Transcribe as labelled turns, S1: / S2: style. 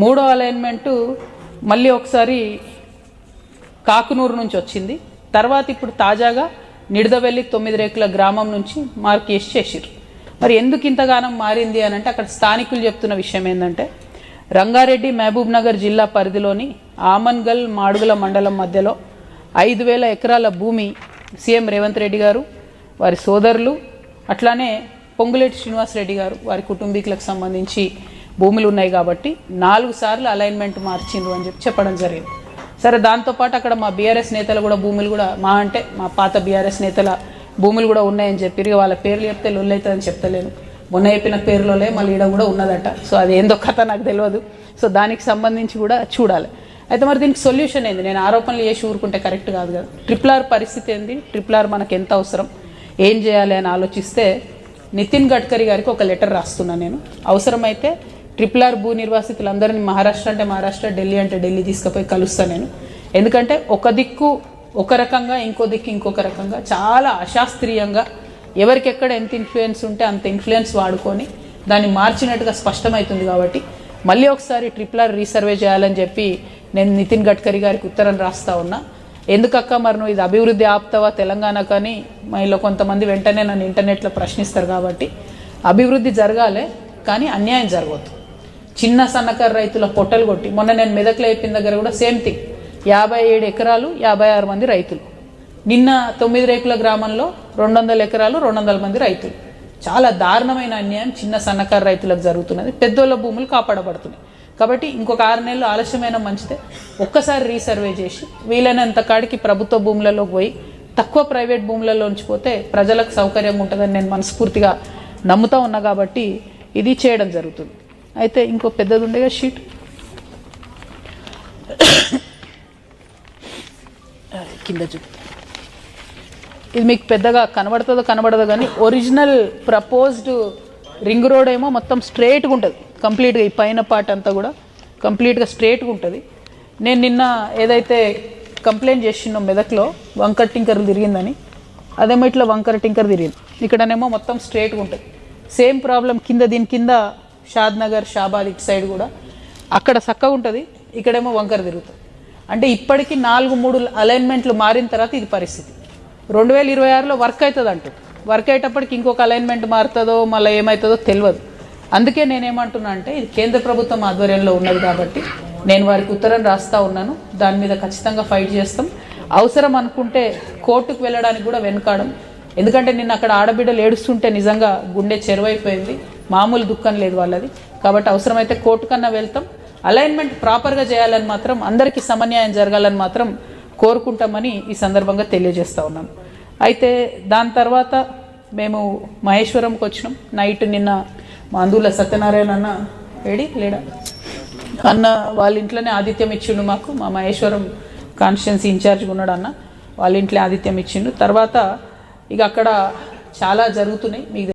S1: మూడో అలైన్మెంటు మళ్ళీ ఒకసారి కాకునూరు నుంచి వచ్చింది. తర్వాత ఇప్పుడు తాజాగా నిడదవెల్లి తొమ్మిది రేకుల గ్రామం నుంచి మార్క్ చేసిర్రు. మరి ఎందుకు ఇంతగానం మారింది అని అంటే అక్కడ స్థానికులు చెప్తున్న విషయం ఏంటంటే రంగారెడ్డి మహబూబ్ నగర్ జిల్లా పరిధిలోని ఆమన్గల్ మాడుగుల మండలం మధ్యలో ఐదు వేల ఎకరాల భూమి సీఎం రేవంత్ రెడ్డి గారు వారి సోదరులు అట్లానే పొంగులేటి శ్రీనివాస్ రెడ్డి గారు వారి కుటుంబీకులకు సంబంధించి భూములు ఉన్నాయి కాబట్టి నాలుగు సార్లు అలైన్మెంట్ మార్చిండ్రు అని చెప్పి చెప్పడం జరిగింది. సరే దాంతోపాటు అక్కడ మా బీఆర్ఎస్ నేతలు కూడా భూములు కూడా మా అంటే మా పాత బీఆర్ఎస్ నేతల భూములు కూడా ఉన్నాయని చెప్పి వాళ్ళ పేర్లు చెప్తే లొల్లైతుందని చెప్తలేను. మొన్న చెప్పిన పేర్లోలే మళ్ళీ ఈడ కూడా ఉన్నదట. సో అది ఏందో కథ నాకు తెలియదు సో దానికి సంబంధించి కూడా చూడాలి. అయితే మరి దీనికి సొల్యూషన్ ఏంది? నేను ఆరోపణలు చేసి ఊరుకుంటే కరెక్ట్ కాదు కదా. ట్రిపుల్ ఆర్ పరిస్థితి ఏంది? ట్రిపుల్ ఆర్ మనకు ఎంత అవసరం? ఏం చేయాలి అని ఆలోచిస్తే నితిన్ గడ్కరీ గారికి ఒక లెటర్ రాస్తున్నా నేను. అవసరమైతే ట్రిపుల్ ఆర్ భూ నిర్వాసితులందరినీ మహారాష్ట్ర అంటే మహారాష్ట్ర ఢిల్లీ అంటే ఢిల్లీ తీసుకుపోయి కలుస్తాను నేను. ఎందుకంటే ఒక దిక్కు ఒక రకంగా ఇంకో దిక్కు ఇంకొక రకంగా చాలా అశాస్త్రీయంగా ఎవరికెక్కడ ఎంత ఇన్ఫ్లుయెన్స్ ఉంటే అంత ఇన్ఫ్లుయెన్స్ వాడుకొని దాన్ని మార్చినట్టుగా స్పష్టమవుతుంది కాబట్టి మళ్ళీ ఒకసారి ట్రిపుల్ ఆర్ రీసర్వే చేయాలని చెప్పి నేను నితిన్ గడ్కరీ గారికి ఉత్తరం రాస్తా ఉన్నా. ఎందుకక్క మరి నువ్వు ఇది అభివృద్ధి ఆప్తవా తెలంగాణ కానీ? మహిళ కొంతమంది వెంటనే నన్ను ఇంటర్నెట్లో ప్రశ్నిస్తారు కాబట్టి అభివృద్ధి జరగాలి కానీ అన్యాయం జరగవద్దు చిన్న సన్నకారు రైతుల పొట్టలు కొట్టి మొన్న నేను మెదక్లో అయిపోయిన దగ్గర కూడా సేమ్ థింగ్. యాభై ఏడు ఎకరాలు యాభై ఆరు మంది రైతులు. నిన్న తొమ్మిది రేకుల గ్రామంలో రెండు వందల ఎకరాలు రెండు వందల మంది రైతులు. చాలా దారుణమైన అన్యాయం చిన్న సన్నకారు రైతులకు జరుగుతున్నది. పెద్దోళ్ళ భూములు కాపాడబడుతున్నాయి. కాబట్టి ఇంకొక ఆరు నెలలు ఆలస్యమైన మంచిదే ఒక్కసారి రీసర్వే చేసి వీలైనంత కాడికి ప్రభుత్వ భూములలోకి పోయి తక్కువ ప్రైవేట్ భూములలో ఉంచిపోతే ప్రజలకు సౌకర్యంగా ఉంటుందని నేను మనస్ఫూర్తిగా నమ్ముతా ఉన్నా కాబట్టి ఇది చేయడం జరుగుతుంది. అయితే ఇంకో పెద్దది ఉండేగా షీట్. కింద చూపు. ఇది మీకు పెద్దగా కనబడుతుందో కనబడదో కానీ ఒరిజినల్ ప్రపోజ్డ్ రింగ్ రోడ్ ఏమో మొత్తం స్ట్రేట్గా ఉంటుంది. కంప్లీట్గా ఈ పైన పార్ట్ అంతా కూడా కంప్లీట్గా స్ట్రేట్గా ఉంటుంది. నేను నిన్న ఏదైతే కంప్లైంట్ చేసినో మెదక్లో వంకర టింకర్లు తిరిగిందని అదేమో ఇట్లా వంకర టింకర్ తిరిగింది. ఇక్కడనేమో మొత్తం స్ట్రేట్గా ఉంటుంది. సేమ్ ప్రాబ్లం కింద దీని కింద షాద్ నగర్ షాబాద్ ఇటు సైడ్ కూడా. అక్కడ చక్కగా ఉంటుంది. ఇక్కడేమో వంకర తిరుగుతుంది అంటే ఇప్పటికీ నాలుగు మూడు అలైన్మెంట్లు మారిన తర్వాత ఇది పరిస్థితి. రెండు వేల ఇరవై ఆరులో వర్క్ అవుతుంది అంటూ వర్క్ అయ్యేటప్పటికి ఇంకొక అలైన్మెంట్ మారుతుందో మళ్ళీ ఏమవుతుందో తెలియదు. అందుకే నేనేమంటున్నా అంటే ఇది కేంద్ర ప్రభుత్వం ఆధ్వర్యంలో ఉన్నది కాబట్టి నేను వారికి ఉత్తరం రాస్తా ఉన్నాను. దాని మీద ఖచ్చితంగా ఫైట్ చేస్తాం. అవసరం అనుకుంటే కోర్టుకు వెళ్ళడానికి కూడా వెనుకాడం. ఎందుకంటే నిన్న అక్కడ ఆడబిడ్డలు ఏడుస్తుంటే నిజంగా గుండె చెరువైపోయింది. మామూలు దుఃఖం లేదు వాళ్ళది. కాబట్టి అవసరమైతే కోర్టు కన్నా వెళ్తాం. అలైన్మెంట్ ప్రాపర్గా చేయాలని మాత్రం అందరికీ సమన్యాయం జరగాలని మాత్రం కోరుకుంటామని ఈ సందర్భంగా తెలియజేస్తా ఉన్నాం. అయితే దాని తర్వాత మేము మహేశ్వరంకి వచ్చినాం. నైట్ నిన్న మా అందుల సత్యనారాయణ అన్న ఏడి? లేడా? అన్న వాళ్ళ ఇంట్లోనే ఆతిథ్యం ఇచ్చిండు మాకు. మా మహేశ్వరం కాన్స్టిట్యున్సీ ఇన్ఛార్జ్ ఉన్నాడు అన్న. వాళ్ళ ఇంట్లో ఆతిథ్యం ఇచ్చిండు. తర్వాత ఇక అక్కడ చాలా జరుగుతున్నాయి. మీకు